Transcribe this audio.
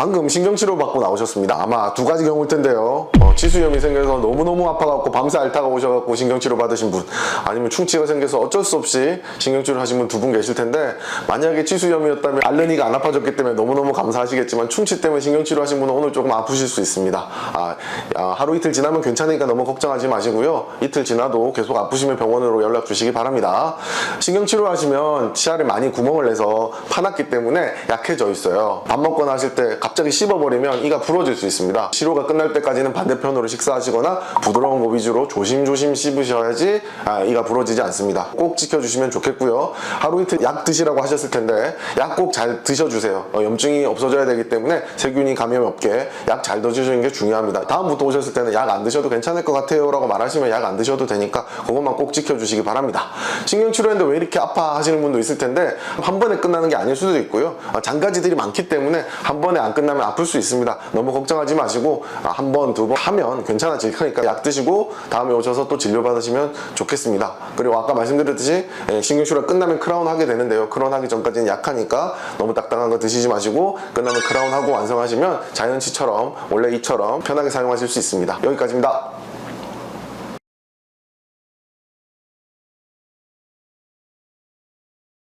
방금 신경치료 받고 나오셨습니다. 아마 두 가지 경우일 텐데요. 어, 치수염이 생겨서 너무너무 아파갖고 밤새 앓다가 오셔갖고 신경치료 받으신 분 아니면 충치가 생겨서 어쩔 수 없이 신경치료 하신 분 두 분 계실 텐데 만약에 치수염이었다면 알레니가 안 아파졌기 때문에 너무너무 감사하시겠지만 충치 때문에 신경치료 하신 분은 오늘 조금 아프실 수 있습니다. 아, 아, 하루 이틀 지나면 괜찮으니까 너무 걱정하지 마시고요. 이틀 지나도 계속 아프시면 병원으로 연락 주시기 바랍니다. 신경치료 하시면 치아를 많이 구멍을 내서 파놨기 때문에 약해져 있어요. 밥 먹거나 하실 때 갑자기 씹어버리면 이가 부러질 수 있습니다. 치료가 끝날 때까지는 반대 편으로 식사하시거나 부드러운 거 위주로 조심조심 씹으셔야지 아, 이가 부러지지 않습니다. 꼭 지켜주시면 좋겠고요. 하루 이틀 약 드시라고 하셨을 텐데 약 꼭 잘 드셔주세요. 어, 염증이 없어져야 되기 때문에 세균이 감염이 없게 약 잘 드셔주는 게 중요합니다. 다음부터 오셨을 때는 약 안 드셔도 괜찮을 것 같아요 라고 말하시면 약 안 드셔도 되니까 그것만 꼭 지켜주시기 바랍니다. 신경치료했는데 왜 이렇게 아파 하시는 분도 있을 텐데 한 번에 끝나는 게 아닐 수도 있고요. 어, 장가지들이 많기 때문에 한 번에 안 끝나면 아플 수 있습니다. 너무 걱정하지 마시고 아, 한 번, 두 번 하면 괜찮아질 거니까 약 드시고 다음에 오셔서 또 진료 받으시면 좋겠습니다. 그리고 아까 말씀드렸듯이 예, 신경치료가 끝나면 크라운 하게 되는데요. 크라운 하기 전까지는 약하니까 너무 딱딱한 거 드시지 마시고 끝나면 크라운 하고 완성하시면 자연치처럼 원래 이처럼 편하게 사용하실 수 있습니다. 여기까지입니다.